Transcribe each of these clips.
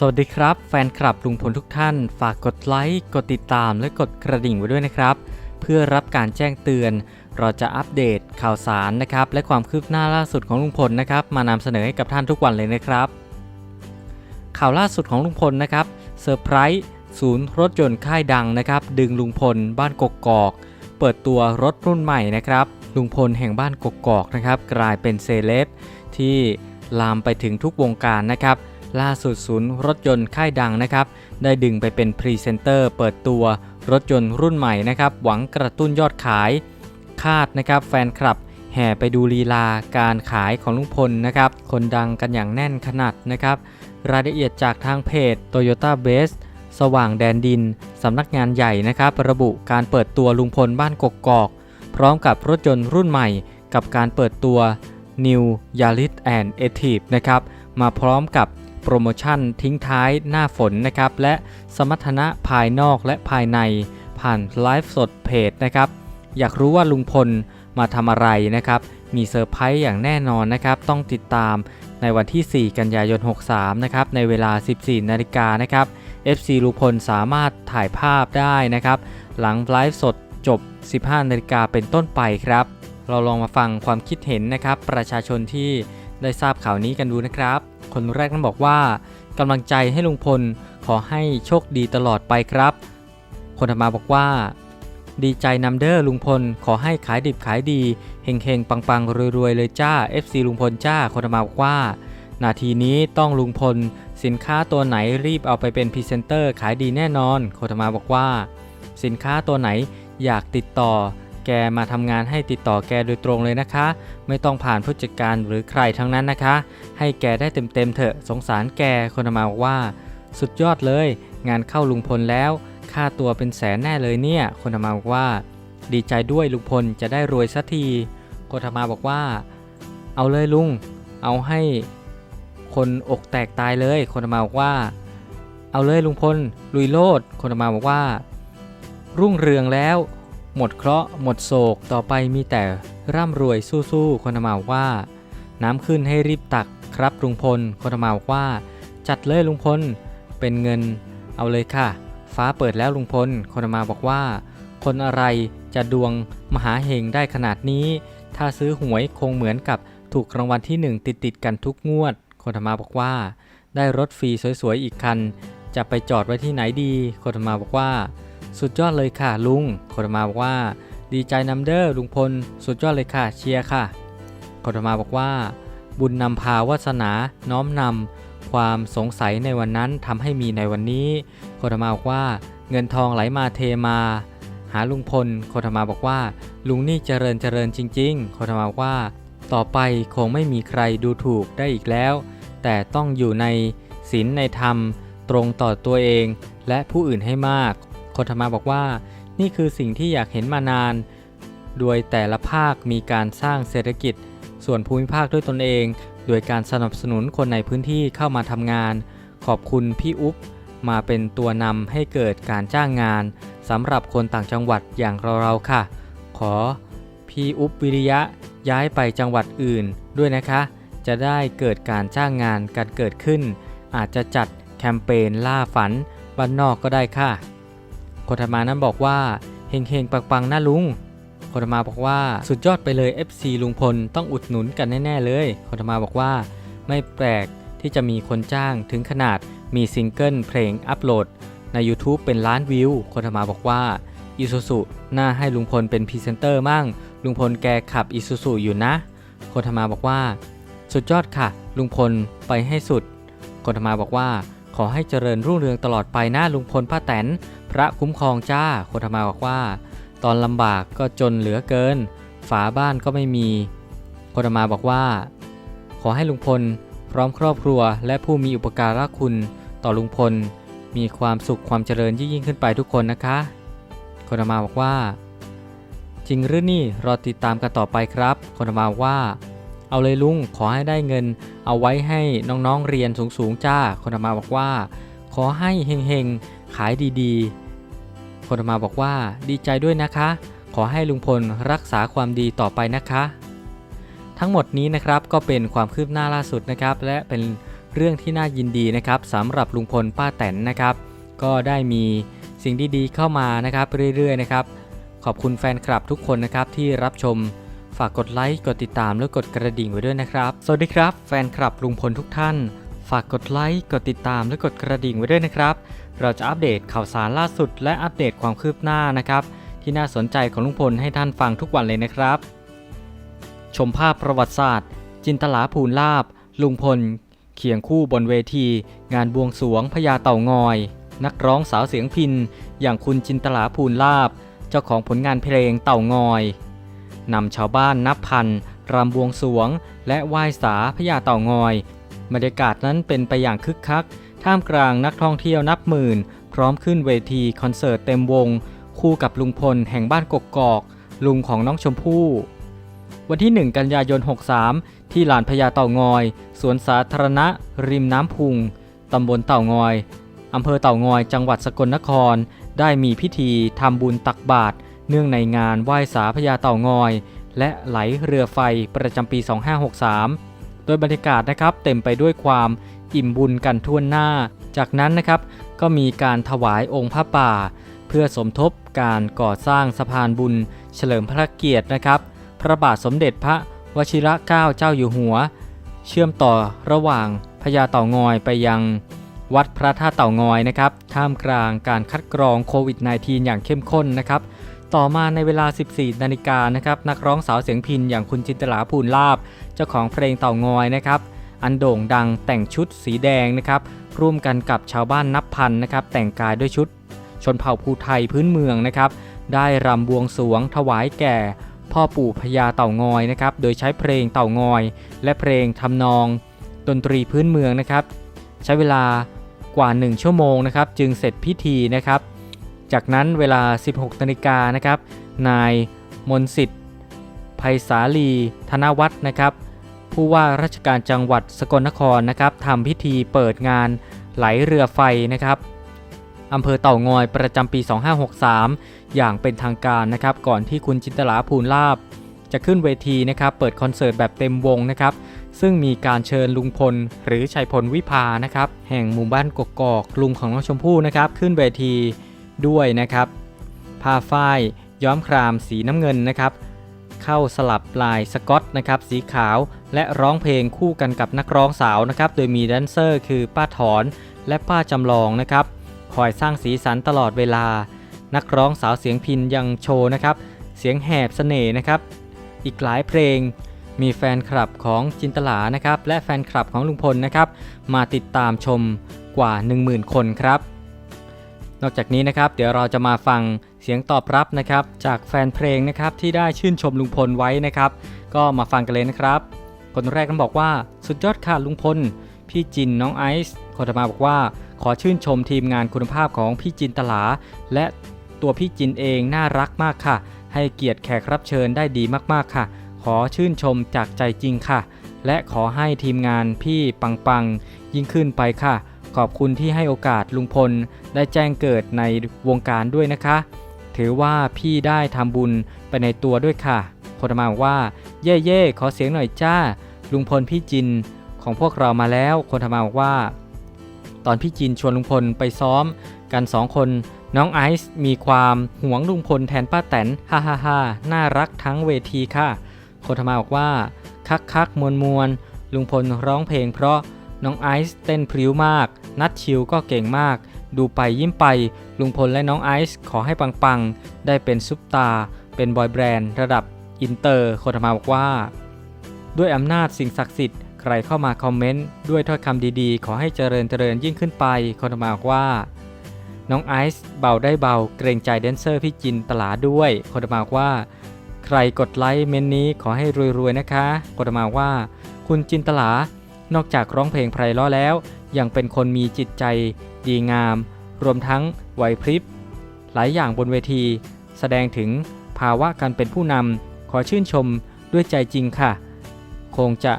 สวัสดีครับ แฟนคลับลุงพลทุกท่าน ฝากกดไลค์ กดติดตามและกดกระดิ่งไว้ด้วยนะครับ เพื่อรับการแจ้งเตือน เราจะอัปเดตข่าวสารนะครับ และความคืบหน้าล่าสุดของลุงพลนะครับ มานำเสนอให้กับท่านทุกวันเลยนะครับ ข่าวล่าสุดของลุงพลนะครับเซอร์ไพรส์ศูนย์รถยนต์ค่ายดังนะครับ ดึงลุงพล บ้านกกอก เปิดตัวรถรุ่นใหม่นะครับ ลุงพลแห่งบ้านกกอกนะครับ กลายเป็นเซเลบที่ลามไปถึงทุกวงการนะครับ ล่าสุดศูนย์รถยนต์ค่ายดังนะครับ ได้ดึงไปเป็นพรีเซนเตอร์เปิดตัวรถยนต์รุ่นใหม่นะครับ หวังกระตุ้นยอดขาย คาดนะครับแฟนคลับ แห่ไปดูลีลาการขายของลุงพลนะครับ คนดังกันอย่างแน่นขนาดนะครับ รายละเอียดจากทางเพจ Toyota Base สว่างแดนดิน สำนักงานใหญ่นะครับ ระบุการเปิดตัวลุงพลบ้านกกอก พร้อมกับรถยนต์รุ่นใหม่ กับการเปิดตัว New Yaris and a t i v e นะครับ มาพร้อมกับ โปรโมชั่นทิ้งท้ายหน้าฝนนะครับ และสมรรถนะภายนอกและภายในผ่านไลฟ์สดเพจนะครับ อยากรู้ว่าลุงพลมาทำอะไรนะครับ มีเซอร์ไพรส์อย่างแน่นอนนะครับ ต้องติดตามในวันที่ 4 กันยายน 63 นะครับ ในเวลา 14 นาฬิกานะครับ FC ลุงพลสามารถถ่ายภาพได้นะครับ หลังไลฟ์สดจบ 15 นาฬิกาเป็นต้นไปครับ เราลองมาฟังความคิดเห็นนะครับ ประชาชนที่ได้ทราบข่าวนี้กันดูนะครับ คนแรกนั้นบอกว่ากำลังใจให้ลุงพลขอให้โชคดีตลอดไปครับ คนถัดมาบอกว่า ดีใจนำเด้อลุงพลขอให้ขายดิบขายดีเฮงเฮงปังปังรวยๆ เลยจ้า FC ลุงพลจ้า คนถัดมาบอกว่า นาทีนี้ต้องลุงพล สินค้าตัวไหนรีบเอาไปเป็นพรีเซนเตอร์ขายดีแน่นอน คนถัดมาบอกว่า สินค้าตัวไหนอยากติดต่อ แกมาทำงานให้ติดต่อแกโดยตรงเลยนะคะ ไม่ต้องผ่านผู้จัดการหรือใครทั้งนั้นนะคะ ให้แกได้เต็มๆเถอะสงสารแกคนมาบอกว่า สุดยอดเลย งานเข้าลุงพลแล้ว ค่าตัวเป็นแสนแน่เลยเนี่ย คนธรรมาบอกว่า ดีใจด้วยลุงพลจะได้รวยสักทีคนธรรมาบอกว่า เอาเลยลุง เอาให้คนอกแตกตายเลย คนธรรมาบอกว่า เอาเลยลุงพลลุยโลดคนธรรมาบอกว่า รุ่งเรืองแล้ว หมดเคราะห์หมดโศกต่อไปมีแต่ร่ำรวยสู้ๆคนธรรมาว่า น้ำขึ้นให้รีบตักครับลุงพลคนธรรมาว่า จัดเลยลุงพลเป็นเงิน เอาเลยค่ะ ฟ้าเปิดแล้วลุงพลคนธรรมาบอกว่า คนอะไรจะดวงมหาเฮงได้ขนาดนี้ ถ้าซื้อหวยคงเหมือนกับถูกรางวัลที่หนึ่งติดติดๆกันทุกงวด คนธรรมาบอกว่า ได้รถฟรีสวยๆอีกคัน จะไปจอดไว้ที่ไหนดีคนธรรมาบอกว่า สุดยอดเลยค่ะลุงคนมาบอกว่า ดีใจนำเด้อลุงพล สุดยอดเลยค่ะเชียร์ค่ะคนมาบอกว่า บุญนำพาวาสนาน้อมนำความสงสัยในวันนั้นทำให้มีในวันนี้โคตมาบอกว่า เงินทองไหลมาเทมา หาลุงพลโคตมาบอกว่า ลุงนี่เจริญเจริญจริง ๆโคตมาบอกว่า ต่อไปคงไม่มีใครดูถูกได้อีกแล้ว แต่ต้องอยู่ในศีลในธรรมตรงต่อตัวเองและผู้อื่นให้มาก โคตมาบอกว่า นี่คือสิ่งที่อยากเห็นมานาน โดยแต่ละภาคมีการสร้างเศรษฐกิจ ส่วนภูมิภาคด้วยตนเอง โดยการสนับสนุนคนในพื้นที่เข้ามาทำงาน ขอบคุณพี่อุ๊บมาเป็นตัวนำให้เกิดการจ้างงานสำหรับคนต่างจังหวัดอย่างเราๆค่ะ ขอพี่อุ๊บวิริยะย้ายไปจังหวัดอื่นด้วยนะคะ จะได้เกิดการจ้างงานกันเกิดขึ้น อาจจะจัดแคมเปญล่าฝันบ้านนอกก็ได้ค่ะ คนธรรมานั้นบอกว่าเฮงเฮงๆปังๆนะลุงคนธรรมาบอกว่าสุดยอดไปเลย FC ลุงพลต้องอุดหนุนกันแน่ ๆ เลยคนธรรมาบอกว่า ไม่แปลกที่จะมีคนจ้างถึงขนาดมีซิงเกิลเพลงอัปโหลด ใน YouTube เป็นล้านวิวคนธรรมาบอกว่าอีซูซุน่าให้ลุงพลเป็นพรีเซนเตอร์มั่ง ลุงพลแกขับอีซูซุอยู่นะคนธรรมาบอกว่า สุดยอดค่ะ ลุงพลไปให้สุดคนธรรมาบอกว่า ขอให้เจริญรุ่งเรืองตลอดไปนะลุงพลป้าแตน พระคุ้มครองจ้าคนธรรมาบอกว่า ตอนลำบากก็จนเหลือเกิน ฝาบ้านก็ไม่มีคนธรรมาบอกว่า ขอให้ลุงพลพร้อมครอบครัว และผู้มีอุปการะคุณต่อลุงพล มีความสุขความเจริญยิ่งขึ้นไปทุกคนนะคะคนธรรมาบอกว่า จริงหรือนี่รอติดตามกันต่อไปครับคนธรรมาว่า เอาเลยลุงขอให้ได้เงิน เอาไว้ให้น้องๆเรียนสูงๆจ้า คนธรรมาบอกว่า ขอให้เฮงๆ ขายดีๆ คนธรรมาบอกว่า ดีใจด้วยนะคะ ขอให้ลุงพลรักษาความดีต่อไปนะคะ ทั้งหมดนี้นะครับก็เป็นความคืบหน้าล่าสุดนะครับ และเป็นเรื่องที่น่ายินดีนะครับสำหรับลุงพลป้าแตนนะครับ ก็ได้มีสิ่งดีๆเข้ามานะครับเรื่อยๆนะครับขอบคุณแฟนคลับทุกคนนะครับที่รับชม ฝากกดไลค์ กดติดตาม และกดกระดิ่งไว้ด้วยนะครับ สวัสดีครับ แฟนคลับลุงพลทุกท่าน ฝากกดไลค์ กดติดตาม และกดกระดิ่งไว้ด้วยนะครับ เราจะอัปเดตข่าวสารล่าสุด และอัปเดตความคืบหน้านะครับ ที่น่าสนใจของลุงพลให้ท่านฟังทุกวันเลยนะครับ ชมภาพประวัติศาสตร์ จินตลาภูลลาบ ลุงพล เคียงคู่บนเวที งานบวงสวงพญาเต่างอย นักร้องสาวเสียงพิน อย่างคุณจินตลาภูลลาบ เจ้าของผลงานเพลงเต่างอย นำชาวบ้านนับพันรำบวงสวง และไหว้สาพญาเต่างอยบรรยากาศนั้นเป็นไปอย่างคึกคัก ท่ามกลางนักท่องเที่ยวนับหมื่น พร้อมขึ้นเวทีคอนเสิร์ตเต็มวง คู่กับลุงพลแห่งบ้านกกอก ลุงของน้องชมพู่ วันที่ 1 กันยายน 63 ที่ลานพญาเต่างอย สวนสาธารณะ ริมน้ำพุง ตำบลเต่างอย อำเภอเต่างอย จังหวัดสกลนคร ได้มีพิธีทำบุญตักบาตร เนื่องในงานไหว้สาพญาเต่างอย และไหลเรือไฟประจำปี 2563 โดยบรรยากาศนะครับเต็มไปด้วยความอิ่มบุญกันทั่วหน้า จากนั้นนะครับก็มีการถวายองค์พระป่า เพื่อสมทบการก่อสร้างสะพานบุญ เฉลิมพระเกียรตินะครับ พระบาทสมเด็จพระวชิระเกล้าเจ้าอยู่หัว เชื่อมต่อระหว่างพญาเต่างอยไปยังวัดพระธาตุเต่างอยนะครับ ท่ามกลางการคัดกรองโควิด -19 อย่างเข้มข้นนะครับ ต่อมาในเวลา 14 นาฬิกานะครับนักร้องสาวเสียงพินอย่างคุณจินตลาภูลลาบ เจ้าของเพลงเต่างอยนะครับอันโด่งดังแต่งชุดสีแดงนะครับร่วมกันกับชาวบ้านนับพันนะครับแต่งกายด้วยชุด ชนเผ่าภูไทยพื้นเมืองนะครับได้รำบวงสวงถวายแก่ พ่อปู่พญาเต่างอยนะครับโดยใช้เพลงเต่างอย และเพลงทำนอง ดนตรีพื้นเมืองนะครับ ใช้เวลากว่า 1 ชั่วโมงนะครับจึงเสร็จพิธีนะครับ จากนั้นเวลา 16นาฬิกานะครับ นายมนสิทธิ์ไพศาลี ธนวัฒน์นะครับ ผู้ว่าราชการจังหวัดสกลนครนะครับทำพิธีเปิดงานไหลเรือไฟนะครับอำเภอเต่างอยประจำปี 2563 อย่างเป็นทางการนะครับ ก่อนที่คุณจินตลาภูลลาบ จะขึ้นเวทีนะครับ เปิดคอนเสิร์ตแบบเต็มวงนะครับ ซึ่งมีการเชิญลุงพล หรือชัยพลวิภานะครับ แห่งหมู่บ้านกกอกลุงของน้องชมพู่นะครับ ขึ้นเวที ด้วยนะครับ ผ้าฝ้ายย้อมครามสีน้ำเงินนะครับ เข้าสลับลายสกอตนะครับสีขาวและร้องเพลงคู่กันกับนักร้องสาวนะครับ โดยมีแดนเซอร์คือป้าถอนและป้าจำลองนะครับ คอยสร้างสีสันตลอดเวลา นักร้องสาวเสียงพินยังโชว์นะครับ เสียงแหบเสน่ห์นะครับ อีกหลายเพลงมีแฟนคลับของจินตลานะครับ และแฟนคลับของลุงพลนะครับ มาติดตามชมกว่า 10,000 คนครับ นอกจากนี้นะครับเดี๋ยวเราจะมาฟังเสียงตอบรับนะครับ จากแฟนเพลงนะครับที่ได้ชื่นชมลุงพลไว้นะครับ ก็มาฟังกันเลยนะครับ คนแรกนั้นบอกว่าสุดยอดค่ะลุงพล พี่จินน้องไอซ์คนต่อมาบอกว่า ขอชื่นชมทีมงานคุณภาพของพี่จินตลา และตัวพี่จินเองน่ารักมากค่ะ ให้เกียรติแขกรับเชิญได้ดีมากๆค่ะ ขอชื่นชมจากใจจริงค่ะ และขอให้ทีมงานพี่ปังๆยิ่งขึ้นไปค่ะ ขอบคุณที่ให้โอกาสลุงพลได้แจ้งเกิดในวงการด้วยนะคะ ถือว่าพี่ได้ทำบุญไปในตัวด้วยค่ะคนต่อมาบอกว่า เย่เย่ขอเสียงหน่อยจ้า ลุงพลพี่จินของพวกเรามาแล้วคนทำมาบอกว่า ตอนพี่จินชวนลุงพลไปซ้อม กันสองคนน้องไอซ์มีความหวงลุงพลแทนป้าแตนฮ่าฮ่าฮ่าน่ารักทั้งเวทีค่ะคนทำมาบอกว่า คักคักมวลมวลลุงพลร้องเพลงเพราะ น้องไอซ์เต้นพริ้วมาก นัดชิวก็เก่งมาก ดูไปยิ้มไป ลุงพลและน้องไอซ์ขอให้ปังๆ ได้เป็นซุปตาร์เป็นบอยแบรนด์ระดับอินเตอร์คนทำมาบอกว่า ด้วยอำนาจสิ่งศักดิ์สิทธิ์ใครเข้ามาคอมเมนต์ด้วยถ้อยคำดีๆ ขอให้เจริญเจริญยิ่งขึ้นไปคนทำมาบอกว่า น้องไอซ์เบาได้เบาเกรงใจแดนเซอร์พี่จินตลาด้วยคนทำมาบอกว่า ใครกดไลค์เมนนี้ขอให้รวยๆนะคะคนทำมาบอกว่า คุณจินตลา นอกจากร้องเพลงไพเราะแล้ว ยังเป็นคนมีจิตใจ ดีงาม รวมทั้งไหวพริบ หลายอย่างบนเวที แสดงถึงภาวะการเป็นผู้นำขอชื่นชมด้วยใจจริงค่ะ คงจะ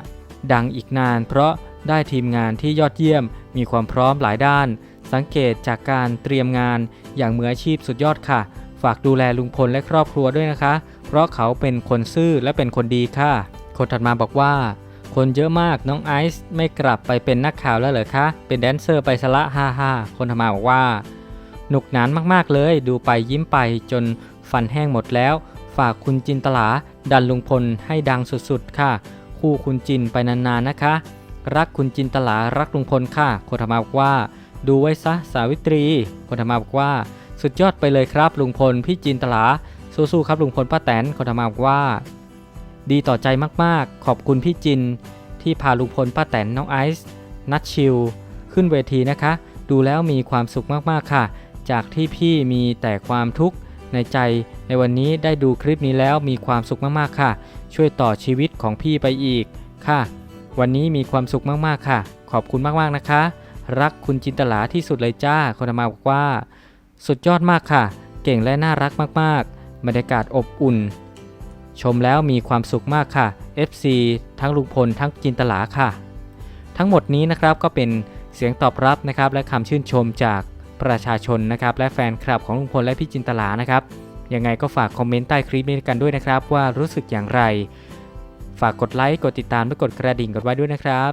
ดังอีกนาน เพราะได้ทีมงานที่ยอดเยี่ยมมีความพร้อมหลายด้าน สังเกตจากการเตรียมงานอย่างมืออาชีพสุดยอดค่ะ ฝากดูแลลุงพลและครอบครัวด้วยนะคะ เพราะเขาเป็นคนซื่อและเป็นคนดีค่ะ คนถัดมาบอกว่า คนเยอะมากน้องไอซ์ไม่กลับไปเป็นนักข่าวแล้วเหรอคะ เป็นแดนเซอร์ไปซะละฮ่าฮ่าคนทำมาบอกว่า หนุกหนานมากๆเลย ดูไปยิ้มไปจนฟันแห้งหมดแล้ว ฝากคุณจินตลา ดันลุงพลให้ดังสุดๆ ค่ะ คู่คุณจินไปนานๆนะคะ รักคุณจินตลารักลุงพลค่ะ คนทำมาบอกว่า ดูไว้ซะสาวิตรี คนทำมาบอกว่า สุดยอดไปเลยครับลุงพลพี่จินตลาสู้ๆครับลุงพลป้าแตนคนทำมาบอกว่า ดีต่อใจมากๆ ขอบคุณพี่จิน ที่พาลุงพลป้าแตนน้องไอซ์นัดชิลขึ้นเวทีนะคะ ดูแล้วมีความสุขมากๆค่ะ จากที่พี่มีแต่ความทุกข์ในใจในวันนี้ได้ดูคลิปนี้แล้วมีความสุขมากๆค่ะ ช่วยต่อชีวิตของพี่ไปอีกค่ะ วันนี้มีความสุขมากๆค่ะ ขอบคุณมากๆนะคะ รักคุณจินตลาที่สุดเลยจ้าคนมาบอกว่า สุดยอดมากค่ะ เก่งและน่ารักมากๆบรรยากาศอบอุ่น ชมแล้วมีความสุขมากค่ะ FC ทั้งลุงพลทั้งจินตลาค่ะ ทั้งหมดนี้นะครับก็เป็นเสียงตอบรับนะครับและคำชื่นชมจากประชาชนนะครับและแฟนคลับของลุงพลและพี่จินตลานะครับยังไงก็ฝากคอมเมนต์ใต้คลิปนี้กันด้วยนะครับ ว่ารู้สึกอย่างไร ฝากกดไลค์กดติดตามและกดกระดิ่งกดไว้ด้วยนะครับ